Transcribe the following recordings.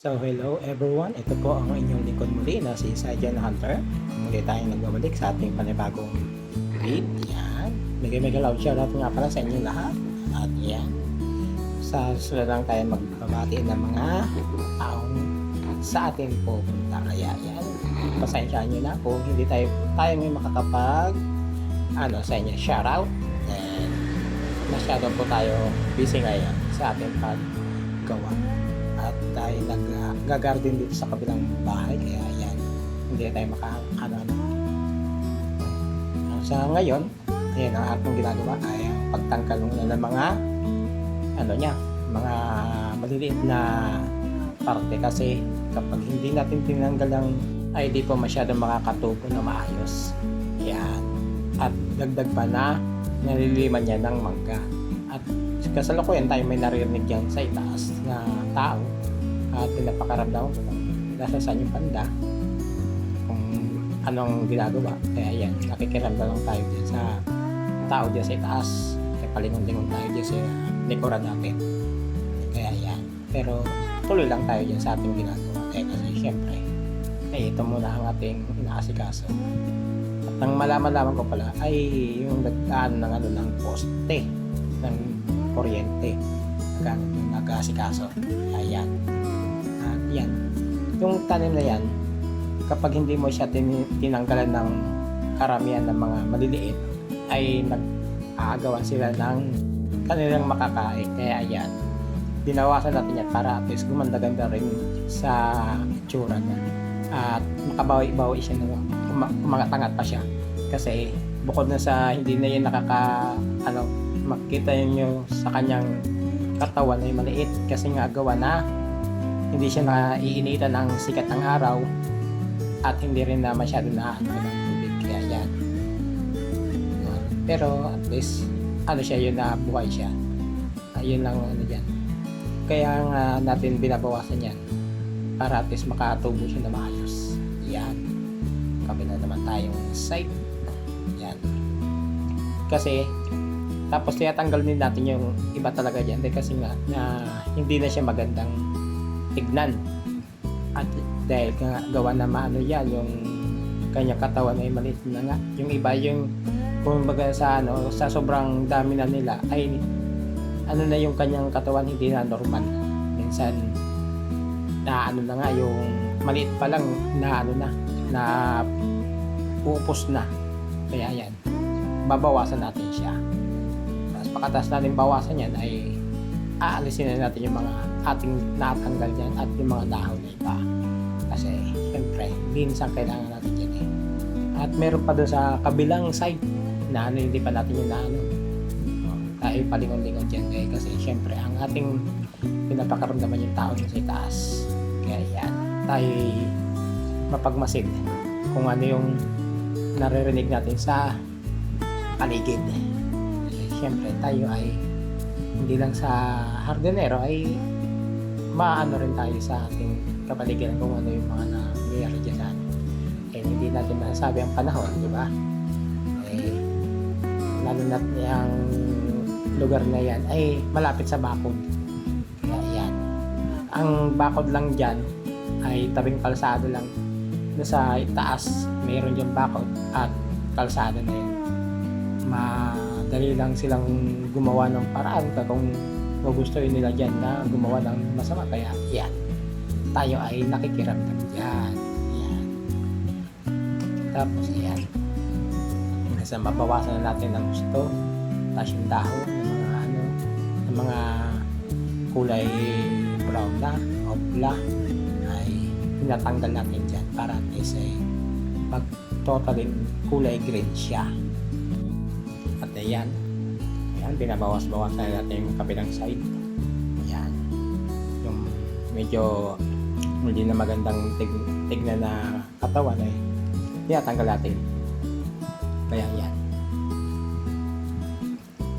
So hello everyone, ito po ang inyong lingkod muli na si Sajan Hunter. Muli tayong nagbabalik sa ating panibagong read. Yan. Mega mega loud shoutout nga pala sa inyong lahat. At yan. Sa susunod lang tayo magbabati ng mga taong sa atin pupunta. Kaya yan. Pasensyaan nyo na kung hindi tayo tayo may makakapag ano sa inyo shoutout. And masyado po tayo busy ngayon sa ating paggawa at tayo nag-garden dito sa kabilang bahay kaya yan hindi tayo maka ano, ano. sa ngayon ayan ang aking ginagawa ay ang pagtangkal ng mga ano niya mga maliliit na parte. Kasi kapag hindi natin tinanggal ang ay di po masyado makakatubo na maayos. Yan. At dagdag pa na naliliman niya ng mangga. At kasalukuyan tayo may naririnig yan sa itaas na tao. At pinapakaramdam ko kung nasa saan yung panda kung anong ginagawa. Kaya yan nakikiramdam lang tayo dyan sa tao dyan sa itaas. Kaya palingon-lingon tayo dyan sa likuran natin. Kaya yan. Pero tuloy lang tayo dyan sa ating ginagawa. Kaya kasi syempre ay ito muna ang ating inaasikaso. At ang malaman-laman ko pala ay yung nagkaan ng ano ng poste ng kuryente nag-aasikaso. Ayan. At yan. Yung tanim na yan, kapag hindi mo siya tin- tinanggalan ng karamihan ng mga maliliit, ay nag-aagawan sila ng kanilang makakain. Kaya ayan, binawasan natin yan para at least gumanda-ganda rin sa itsura niya. At makabawi-bawi siya ng uma- umangat-angat pa siya. Kasi bukod na sa hindi na yun nakaka ano makita nyo sa kanyang katawan ay maliit kasi nga gawa na hindi siya naiinitan ng sikat ng araw at hindi rin na masyado na ano ng tubig. Kaya yan. Yan. pero at least ano siya yun na buhay siya. Ayun lang ano dyan. Kaya nga natin binabawasan yan para at least makatubo siya na maayos. Yan. Kabila naman tayong side yan. Kasi tapos tinatanggal din natin yung iba talaga dyan. Dahil kasi nga na hindi na siya magandang tignan. At dahil nga gawa na maano yan yung kanya katawan ay maliit na nga. Yung iba yung kumbaga sa ano sa sobrang dami na nila ay ano na yung kanyang katawan hindi na normal. Minsan na ano na nga yung maliit pa lang na ano na na upos na. Kaya yan babawasan natin siya tapos pagkatas natin bawasan yan ay aalisin na natin yung mga ating natanggal dyan at yung mga dahon na iba. Kasi syempre minsan kailangan natin yan eh. At meron pa doon sa kabilang side na ano hindi pa natin yung naano tayo palingon-lingon dyan eh, kasi syempre ang ating pinapakaramdaman yung tao dun sa itaas. Kaya yan. Tayo mapagmasid kung ano yung naririnig natin sa paligid syempre tayo ay hindi lang sa hardinero ay maano rin tayo sa ating kapaligiran kung ano yung mga nangyayari dyan sa atin. Eh, hindi natin masasabi ang panahon, di ba? Eh, lalo na yung lugar na yan ay malapit sa bakod. Kaya yan. Ang bakod lang dyan ay tabing kalsado lang. Doon sa taas, mayroon dyan bakod at kalsado na yun. Madali lang silang gumawa ng paraan kung gugustuhin nila dyan na gumawa ng masama. Kaya yan. Tayo ay nakikiramdam dyan. Yan. Tapos yan. Kasi mabawasan na natin ang gusto. Tapos yung dahon, yung mga ano, yung mga kulay brown na o pula ay tinatanggal natin dyan para at least ay mag totally kulay green siya. Ayan, ayan, binabawas-bawas na natin yung kabilang side. Ayan. Yung medyo hindi na magandang tig tignan na katawan ay tinatanggal natin. Kaya yan.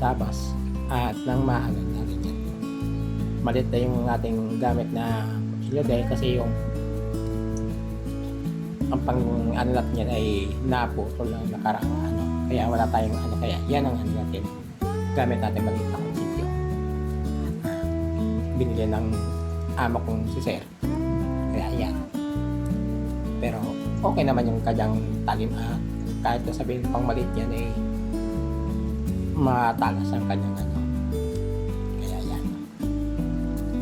Tapos, at nang maano natin yan. Malit na yung ating gamit na kutsilyo dahil kasi yung ang pang ano natin ay naputol lang nakarang ano. Kaya wala tayong ano. Kaya yan ang ano natin. Gamit natin maliit na kutsilyo. Binili ng amo kong si Sir. Pero okay naman yung kanyang talim at kahit na sabihin pang maliit yan eh matalas ang kanyang ano. Kaya yan.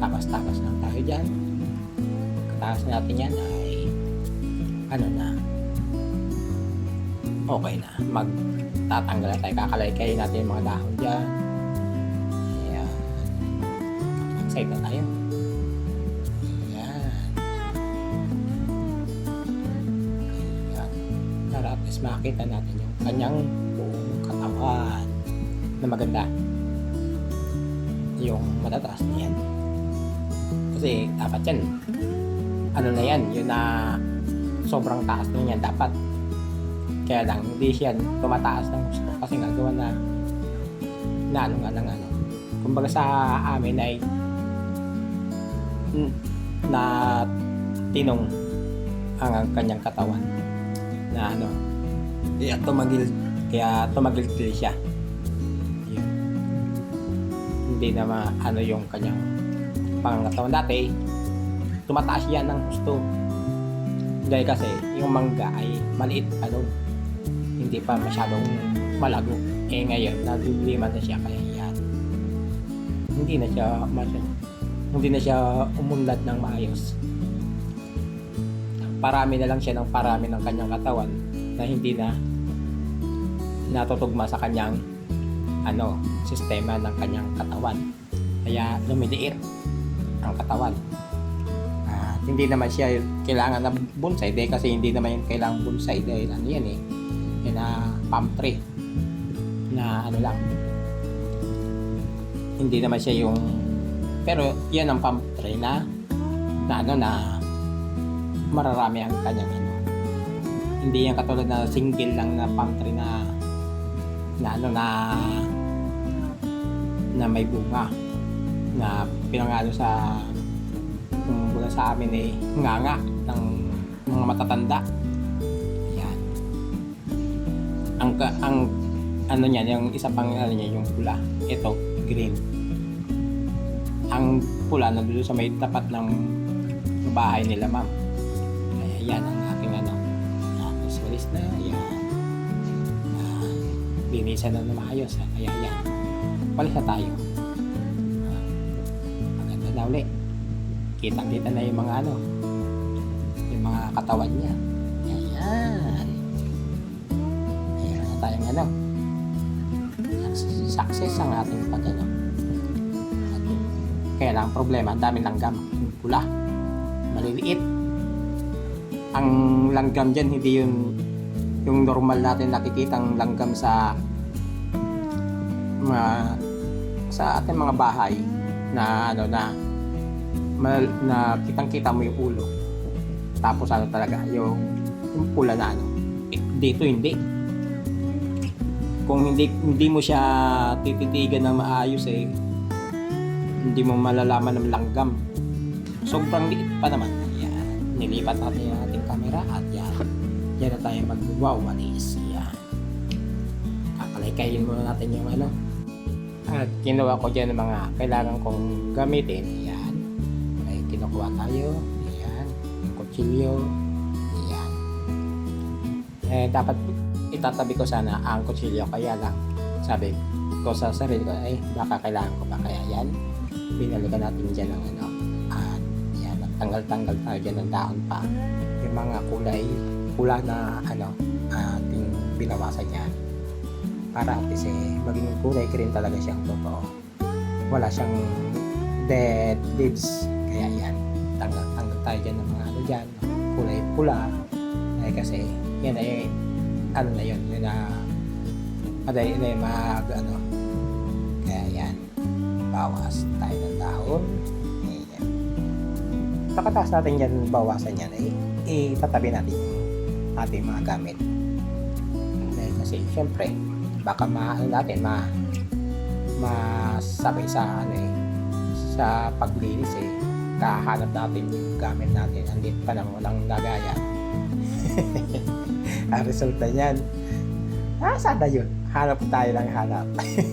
Tapas-tapas lang tayo dyan. Kataas natin yan ay ano na okay na. Magtatanggal na tayo. Kakalaykay natin yung mga dahon dyan. Kaya excited na tayo. Ayan. Ayan. Para at makita natin yung kanyang buong katawan na maganda. Yung matataas na yan. Kasi dapat yan. Ano na yan, yun na sobrang taas na yan dapat. Kaya lang, hindi siya tumataas ng gusto kasi nga gawa na na ano nga lang ano. Kumbaga sa amin ay n- na tinong ang ang kanyang katawan. Na ano kaya tumagil kaya tumagil siya. Yun. Hindi na ma, ano yung kanyang pangangatawan. Dati tumataas yan ng gusto. Dahil kasi yung mangga ay maliit pa nun hindi pa masyadong malago eh ngayon naglilima na siya kaya yan hindi na siya masyadong hindi na siya umunlad ng maayos. Parami na lang siya ng parami ng kanyang katawan na hindi na natutugma sa kanyang ano, sistema ng kanyang katawan. Kaya lumiliit ang katawan. At hindi naman siya kailangan na bonsai dahil kasi hindi naman yun kailangan bonsai dahil ano yan eh. Na palm tree na ano lang. Hindi naman siya yung pero yan ang palm tree na na ano na mararami ang kanyang ano. Hindi yan katulad na single lang na palm tree na na ano na na may bunga na pinangalo sa kung sa amin eh nganga ng mga matatanda. Ang ang ano niyan, yung isa pang ano niya, yung pula. Ito, green. Ang pula nandun sa may tapat ng bahay nila ma'am. Kaya yan ang aking ano. Uh, walis na yan na linisan na na maayos ha? kaya yan. Walis na tayo. Uh, maganda na uli. Kitang kita na yung mga ano yung mga katawan niya. Ayan. na tayong ano success ang ating pag ano kaya lang ang problema, ang daming langgam. Pula. Maliliit. Ang langgam dyan, hindi yun yung normal natin nakikitang langgam sa mga sa ating mga bahay na ano na mal, na kitang-kita mo yung ulo. Tapos ano talaga, yung, yung pula na ano. Eh, dito hindi. Kung hindi hindi mo siya tititigan ng maayos eh, hindi mo malalaman ng langgam. Sobrang liit pa naman. Yan. Nilipat natin yung ating camera at yan. Yan na tayo mag-wawalis. Yan. Kakalikayin muna natin yung ano. At kinuha ko dyan ng mga kailangan kong gamitin. Yan. Ay, kinukuha tayo. Yan. Kutsilyo. Yan. Eh, dapat itatabi ko sana ang kutsilyo. Kaya lang, sabi ko sa sarili ko, ay, baka kailangan ko pa. Kaya yan, binalikan natin dyan ng ano at yan tanggal-tanggal tayo dyan ng dahon pa. Yung mga kulay pula na ano ating binawasan yan. Para at least eh, maging kulay green talaga siyang totoo. Wala siyang dead leaves. Kaya yan tanggal-tanggal tayo dyan ng mga ano dyan kulay pula. Eh, kasi yan ay ano na yun yun na madali na yung mag ano kaya yan bawas tayo ng dahon. Ayan. Pagkatapos natin yan, bawasan yan, eh, itatabi natin yung ating mga gamit. Dahil kasi, syempre, baka maano natin, ma, masabay sa, ano eh, sa paglinis eh, kahanap natin yung gamit natin, andit pa nang walang lagayan. ang resulta niyan, ah, sana yun. Hanap tayo ng hanap.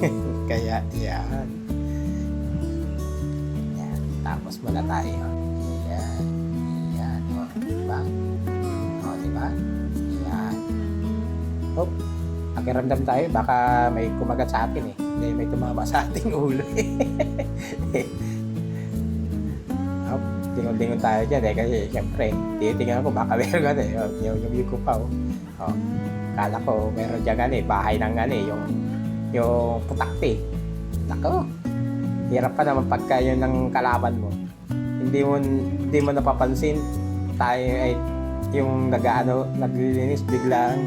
Kaya, yan. Yan. Tapos muna tayo. Yan. Yan. O, diba? O, diba? Yan. Hop. Pakiramdam tayo, baka may kumagat sa atin eh. Hindi, may tumama sa ating ulo eh. Hop. Dingon-dingon tayo dyan eh, kasi syempre, tinitingnan ko, baka meron ka eh. Yung, yung view ko pa oh. oh. Kala ko, meron dyan ano eh, bahay ng ano eh, yung, yung putakti. Nako, hirap pa naman pagka yun ng kalaban mo. Hindi mo, hindi mo napapansin, tayo ay yung nag-ano, naglilinis biglang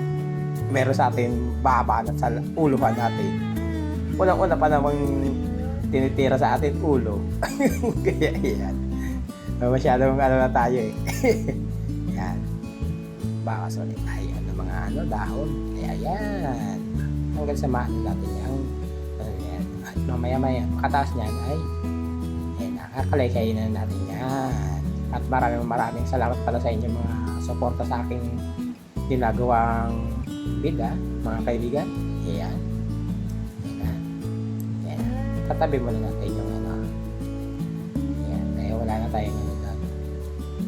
meron sa atin babanat sa uluhan natin. Unang-una pa namang tinitira sa atin ulo. Kaya yan. Masyadong ano na tayo eh. yan. Bawas ulit tayo ng mga ano, dahon. Kaya yan. Hanggang sa maano natin yan. Ano yan. At mamaya-maya, makataas niyan ay yan, na natin yan. At maraming maraming salamat pala sa inyo mga suporta sa aking ginagawang bida, mga kaibigan. Ayan. Ayan. Ayan. Katabi mo na natin yung ano. Ayan. Kaya wala na tayong.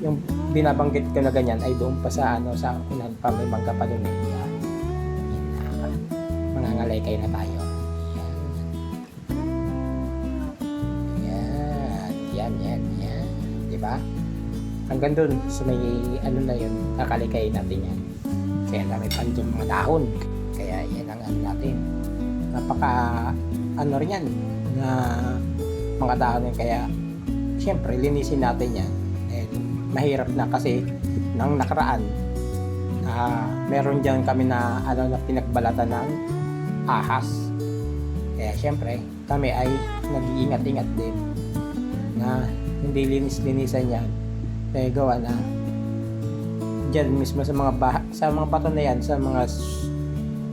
Yung binabanggit ko na ganyan ay doon pa sa ano sa unan pa may doon eh. Ayan. Ayan na. Tayo. Ayan. Yan, yan, yan. Di ba? Hanggang doon sa may ano na yun, kakalikay natin yan. Kaya dami pa dyan mga dahon. Kaya yan ang ano natin. Napaka ano rin yan na mga dahon yan. Kaya syempre linisin natin yan. Mahirap na kasi nang nakaraan ah meron dyan kami na ano na pinagbalatan ng ahas. Kaya syempre kami ay nag-iingat-ingat din na hindi linis-linisan yan. Kaya gawa na dyan mismo sa mga bah- sa mga bato na yan, sa mga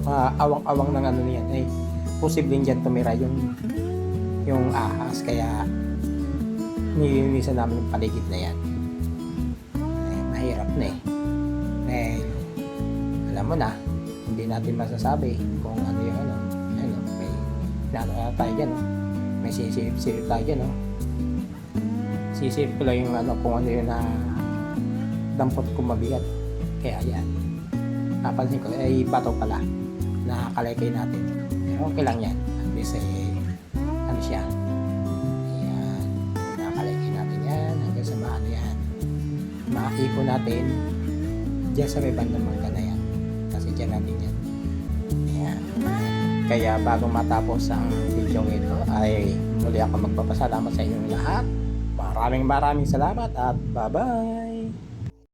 mga awang-awang ng ano niyan ay posibleng dyan tumira yung yung ahas kaya nilinisan namin yung paligid na yan na eh eh alam mo na hindi natin masasabi kung ano yung ano ano may ano na tayo dyan may sisilip-silip tayo dyan oh. sisilip ko lang yung ano kung ano yung na dampot ko mabigat. Kaya yan. Napansin ko, ay bato pala. Nakakalekay natin. Pero okay lang yan. At least eh, ano siya. Nakakalekay natin yan. Hanggang sa maano yan. Makaipon natin dyan sa may bandang mangga na yan. Kasi dyan natin yan. Ayan. Kaya bago matapos ang video ito ay muli ako magpapasalamat sa inyong lahat. Maraming maraming salamat at bye-bye!